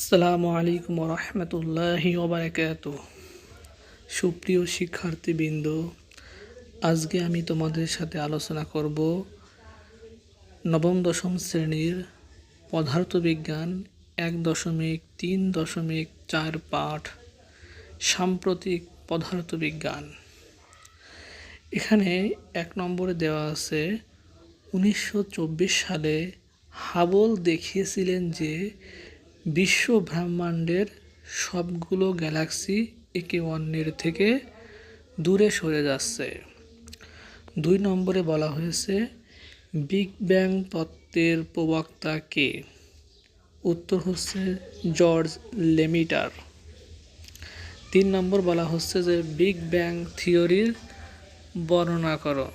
আসসালামু আলাইকুম রহমতুল্লাহি ওবরাকাত সুপ্রিয় শিক্ষার্থীবৃন্দ, আজকে আমি তোমাদের সাথে আলোচনা করব নবম দশম শ্রেণির পদার্থবিজ্ঞান এক দশমিক তিন দশমিক চার পাঠ, সাম্প্রতিক পদার্থবিজ্ঞান। এখানে এক নম্বরে দেওয়া আছে, উনিশশো চব্বিশ সালে হাবল দেখিয়েছিলেন যে বিশ্ব ব্রহ্মাণ্ডের সবগুলো গ্যালাক্সি একে অন্যের থেকে দূরে সরে যাচ্ছে। দুই নম্বরে বলা হয়েছে, বিগ ব্যাং তত্ত্বের প্রবক্তা কে? উত্তর হচ্ছে জর্জ লেমিটার। তিন নম্বর বলা হচ্ছে যে, বিগ ব্যাং থিওরির বর্ণনা করো।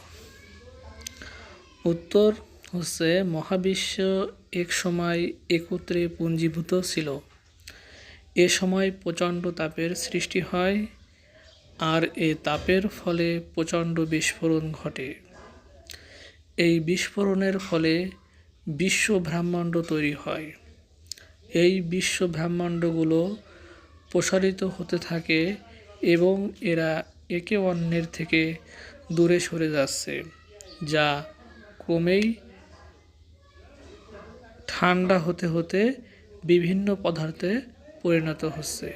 উত্তর হচ্ছে মহাবিশ্ব এক সময় একত্রে পুঞ্জীভূত ছিল। এ সময় প্রচণ্ড তাপের সৃষ্টি হয় আর এ তাপের ফলে প্রচণ্ড বিস্ফোরণ ঘটে। এই বিস্ফোরণের ফলে বিশ্ব ব্রহ্মাণ্ড তৈরি হয়। এই বিশ্ব ব্রহ্মাণ্ডগুলো প্রসারিত হতে থাকে এবং এরা একে অন্যের থেকে দূরে সরে যাচ্ছে, যা ক্রমেই ঠান্ডা হতে হতে বিভিন্ন পদার্থে পরিণত হচ্ছে।